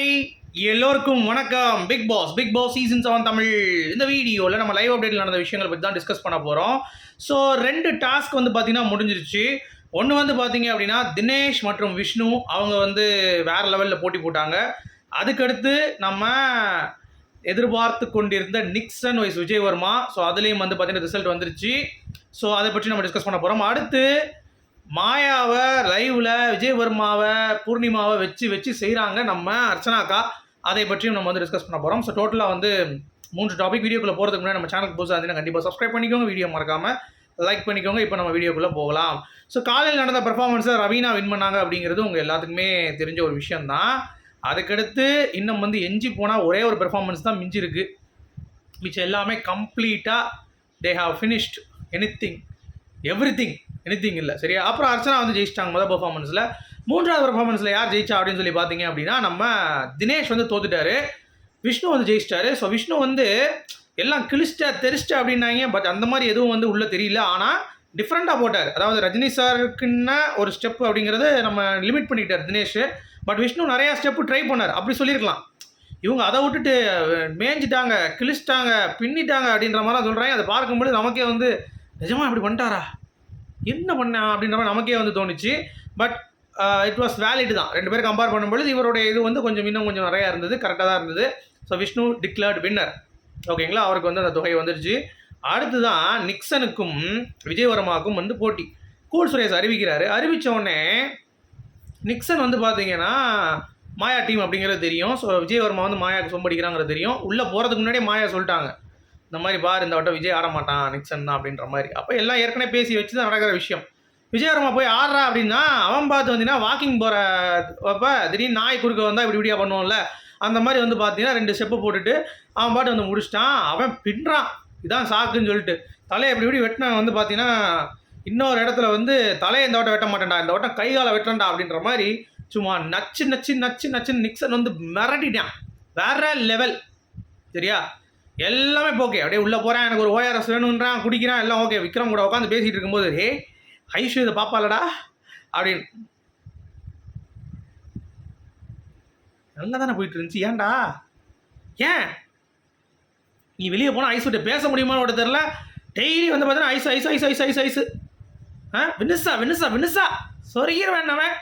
Hi எல்லோருக்கும் வணக்கம். Big boss big boss season seven Tamil. இந்த வீடியோவில் நம்ம லைவ் அப்டேட்டில் நடந்த விஷயங்களை பற்றி தான் டிஸ்கஸ் பண்ண போகிறோம் ஸோ ரெண்டு டாஸ்க் வந்து பார்த்திங்கன்னா முடிஞ்சிருச்சு. ஒன்று வந்து பார்த்தீங்க அப்படின்னா தினேஷ் மற்றும் விஷ்ணு அவங்க வந்து வேறு லெவலில் போட்டி போட்டாங்க. அதுக்கடுத்து நம்ம எதிர்பார்த்து கொண்டிருந்த நிக்சன் வைஸ் விஜய்வர்மா. ஸோ அதுலேயும் வந்து பார்த்தீங்கன்னா ரிசல்ட் வந்துருச்சு. ஸோ அதை பற்றி நம்ம டிஸ்கஸ் பண்ண போகிறோம் அடுத்து மாயாவை லைவ்ல விஜயவர்மாவை பூர்ணிமாவை வச்சு வச்சு செய்கிறாங்க நம்ம அர்ச்சனாக்கா. அதை பற்றியும் நம்ம வந்து டிஸ்கஸ் பண்ண போகிறோம் ஸோ டோட்டலாக வந்து மூன்று டாபிக் வீடியோக்குள்ளே போகிறதுக்கு முன்னாடி நம்ம சேனலுக்கு புதுசாக இருந்தீங்கன்னா கண்டிப்பாக சப்ஸ்கிரைப் பண்ணிக்கோங்க. வீடியோ மறக்காமல் லைக் பண்ணிக்கோங்க. இப்போ நம்ம வீடியோக்குள்ளே போகலாம். ஸோ காலையில் நடந்த பர்ஃபார்மன்ஸை ரவீனா வின் பண்ணாங்க அப்படிங்கிறது உங்கள் எல்லாத்துக்குமே தெரிஞ்ச ஒரு விஷயந்தான் அதுக்கடுத்து இன்னும் வந்து எஞ்சி போனால் ஒரே ஒரு பெர்ஃபார்மன்ஸ் தான் மிஞ்சிருக்கு. மிச்சம் எல்லாமே கம்ப்ளீட்டாக they have finished anything everything anything இல்லை. சரியா? அப்புறம் அர்ச்சனா வந்து ஜெயிச்சிட்டாங்க முதல் பர்ஃபார்மன்ஸில் மூன்றாவது பர்ஃபார்மன்ஸில் யார் ஜெயிச்சா அப்படின்னு சொல்லி பார்த்தீங்க அப்படின்னா நம்ம தினேஷ் வந்து தோத்துட்டாரு. விஷ்ணு வந்து ஜெயிச்சிட்டாரு. ஸோ விஷ்ணு வந்து எல்லாம் கிழிச்சிட்டா தெரிச்சிட்டா அப்படின்னாங்க. பட் அந்த மாதிரி எதுவும் வந்து உள்ளே தெரியல. ஆனால் டிஃப்ரெண்ட்டாக போட்டார். அதாவது ரஜினி சாருக்குன்னா ஒரு ஸ்டெப் அப்படிங்கிறது நம்ம லிமிட் பண்ணிட்டார் தினேஷ். பட் விஷ்ணு நிறையா ஸ்டெப்பு ட்ரை பண்ணார். அப்படி சொல்லியிருக்கலாம். இவங்க அதை விட்டுட்டு மேய்ஞ்சிட்டாங்க கிழிச்சிட்டாங்க பின்னிட்டாங்க அப்படின்ற மாதிரிலாம் சொல்கிறாங்க அதை பார்க்கும்போது நமக்கே வந்து நிஜமா இப்படி பண்ணிட்டாரா? என்ன பண்ண அப்படின்ற மாதிரி நமக்கே வந்து தோணுச்சு. பட் இட் வாஸ் வேலிட் தான். ரெண்டு பேரும் கம்பேர் பண்ணும்பொழுது இவருடைய இது வந்து கொஞ்சம் இன்னும் கொஞ்சம் நிறையா இருந்தது கரெக்டாக தான் இருந்தது. ஸோ விஷ்ணு டிக்ளேர்டு வின்னர் ஓகேங்களா அவருக்கு வந்து அந்த தொகை வந்துருச்சு. அடுத்து தான் நிக்சனுக்கும் விஜயவர்மாவுக்கும் வந்து போட்டி. கூல் சுரேஷ் அறிவிக்கிறாரு. அறிவித்த உடனே நிக்சன் வந்து பார்த்தீங்கன்னா மாயா டீம் அப்படிங்கிறது தெரியும். ஸோ விஜயவர்மா வந்து மாயாவுக்கு சொம்படிக்கிறாங்கிறது தெரியும். உள்ளே போகிறதுக்கு முன்னாடியே மாயா சொல்லிட்டாங்க. இந்த மாதிரி பார் இந்த வட்டம் விஜய் ஆட மாட்டான் நிக்சன் தான் அப்படின்ற மாதிரி. அப்போ எல்லாம் ஏற்கனவே பேசி வச்சு தான் நடக்கிற விஷயம். விஜயவர்மா போய் ஆடுறா அப்படின்னா அவன் பார்த்து வந்தீங்கன்னா வாக்கிங் போகிற அப்போ திடீர்னு நாய் குறுக்க வந்தால் இப்படி இப்படியா பண்ணுவோம்ல அந்த மாதிரி வந்து பார்த்தீங்கன்னா ரெண்டு ஸ்டெப்பு போட்டுட்டு அவன் பாட்டு வந்து முடிச்சிட்டான். அவன் பின்றான். இதான் சாக்குன்னு சொல்லிட்டு. தலையை இப்படி இப்படி வெட்டினவன் வந்து பார்த்தீங்கன்னா இன்னொரு இடத்துல வந்து தலையை இந்த வட்டம் வெட்ட மாட்டேன்டா. இந்த வட்டம் கை காலை வெட்டண்டா அப்படின்ற மாதிரி சும்மா நச்சு நச்சு நச்சு நச்சுன்னு நிக்சன் வந்து மிரட்டிட்டான். வேற லெவல் சரியா? எல்லாமே ஓகே அப்படியே உள்ளே போகிறேன் எனக்கு ஒரு ஓஆர்எஸ் வேணுன்றான் குடிக்கிறான் எல்லாம் ஓகே விக்ரம் கூட உட்காந்து பேசிகிட்டு இருக்கும்போது ஹே ஐஷு இதை பார்ப்பாளடா அப்படின்னு நல்லா தானே போயிட்டு இருந்துச்சு ஏன்டா ஏன் நீ வெளியே போனால் ஐஸ் விட்டு பேச முடியுமான்னு தெரில டெய்லி வந்து பார்த்தீங்கன்னா ice ice ice ice ice ice ஆ வினுசா வினுசா வினுசா சொருகிற அவன்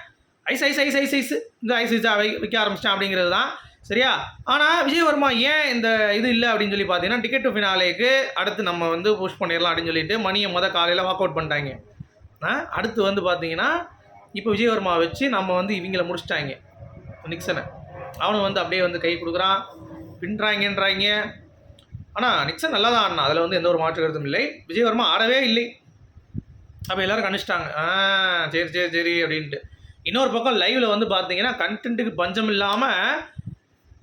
ice ice ice ice ice இந்த ஐஸ் ஐஸாக வை விற்க ஆரம்பிச்சிட்டான் அப்படிங்கிறது தான் சரியா? ஆனால் விஜயவர்மா ஏன் இந்த இது இல்லை அப்படின்னு சொல்லி பார்த்தீங்கன்னா டிக்கெட் டு ஃபினாலேக்கு அடுத்து நம்ம வந்து புஷ் பண்ணிடலாம் அப்படின்னு சொல்லிட்டு மணியை மொதல் காலையில் வாக் அவுட் பண்ணிட்டாங்க. ஆ அடுத்து வந்து பார்த்தீங்கன்னா இப்போ விஜயவர்மா வச்சு நம்ம வந்து இவங்கள முடிச்சிட்டாங்க. நிக்சனை. அவனும் வந்து அப்படியே வந்து கை கொடுக்குறான். பின்றாங்கன்றாங்க. ஆனால் நிக்சன் நல்லா தான் ஆடினான். அதில் வந்து எந்த ஒரு மாற்று கருத்தும் இல்லை. விஜயவர்மா ஆடவே இல்லை. அப்போ எல்லோரும் கணிச்சிட்டாங்க. ஆ சரி சரி சரி அப்படின்ட்டு. இன்னொரு பக்கம் லைவில் வந்து பார்த்தீங்கன்னா கண்டென்ட்டுக்கு பஞ்சம் இல்லாமல்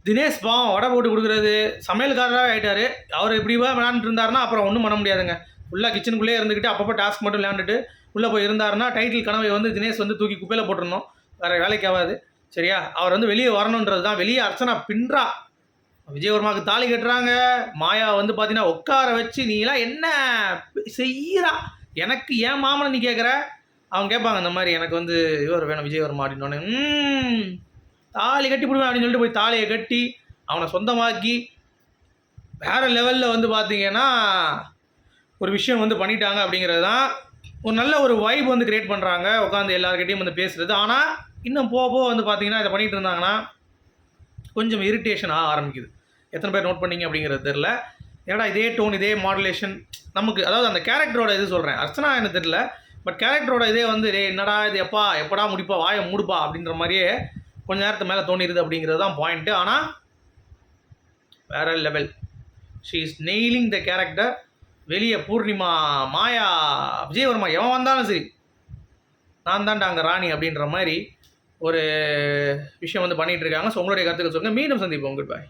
தினேஷ் பாவம் வடை போட்டு கொடுக்குறது. சமையல்காரராக ஆகிட்டாரு அவர் இப்படி விளாண்டுட்டு இருந்தாருன்னா அப்புறம் ஒன்றும் பண்ண முடியாதுங்க. ஃபுல்லாக கிச்சனுக்குள்ளே இருந்துக்கிட்டு அப்பப்போ டாஸ்க் மட்டும் விளையாண்டுட்டு உள்ளே போய் இருந்தாருன்னா டைட்டில் கனவை வந்து தினேஷ் வந்து தூக்கி குப்பையில் போட்டுருந்தோம் வேறு வேலைக்கு ஆகாது. சரியா? அவர் வந்து வெளியே வரணுன்றது தான். வெளியே அர்ச்சனா பின்றா. விஜயவர்மாவுக்கு தாலி கட்டுறாங்க. மாயா வந்து பார்த்தீங்கன்னா உட்கார வச்சு நீலாம் என்ன செய்யறா? எனக்கு ஏன் மாமனை நீ கேட்குற அவங்க கேட்பாங்க இந்த மாதிரி எனக்கு வந்து இவர் வேணும் விஜயவர்மா அப்படின்னு தாலி கட்டி போடுவேன் அப்படின்னு சொல்லிட்டு போய் தாலியை கட்டி அவனை சொந்தமாக்கி வேறு லெவலில் வந்து பார்த்தீங்கன்னா ஒரு விஷயம் வந்து பண்ணிட்டாங்க அப்படிங்கிறது தான் ஒரு நல்ல ஒரு வைப் வந்து கிரியேட் பண்ணுறாங்க உட்காந்து எல்லாருக்கிட்டையும் வந்து பேசுகிறது ஆனால் இன்னும் போக போக வந்து பார்த்தீங்கன்னா இதை பண்ணிகிட்டு இருந்தாங்கன்னா கொஞ்சம் இரிட்டேஷன் ஆக ஆரம்பிக்குது. எத்தனை பேர் நோட் பண்ணீங்க அப்படிங்கிறது தெரில ஏன்னா இதே டோன் இதே மாடுலேஷன் நமக்கு அதாவது அந்த கேரக்டரோட இது சொல்கிறேன் அர்ச்சனா எனக்கு தெரில பட் கேரக்டரோட இதே வந்து டே என்னடா இது எப்பா எப்படா முடிப்பா வாயை மூடுப்பா அப்படின்ற மாதிரியே கொஞ்ச நேரத்து மேலே தோணிடுது அப்படிங்கிறது தான் பாயிண்ட்டு ஆனால் வேற level she is nailing the character வெளியே பூர்ணிமா மாயா விஜயவர்மா எவன் வந்தாலும் சரி நான் தான்டா அங்கே ராணி அப்படின்ற மாதிரி ஒரு விஷயம் வந்து பண்ணிகிட்டு இருக்காங்க. ஸோ உங்களுடைய கருத்துக்கள் சொல்லுங்கள் மீண்டும் சந்திப்போம். குட் பாய்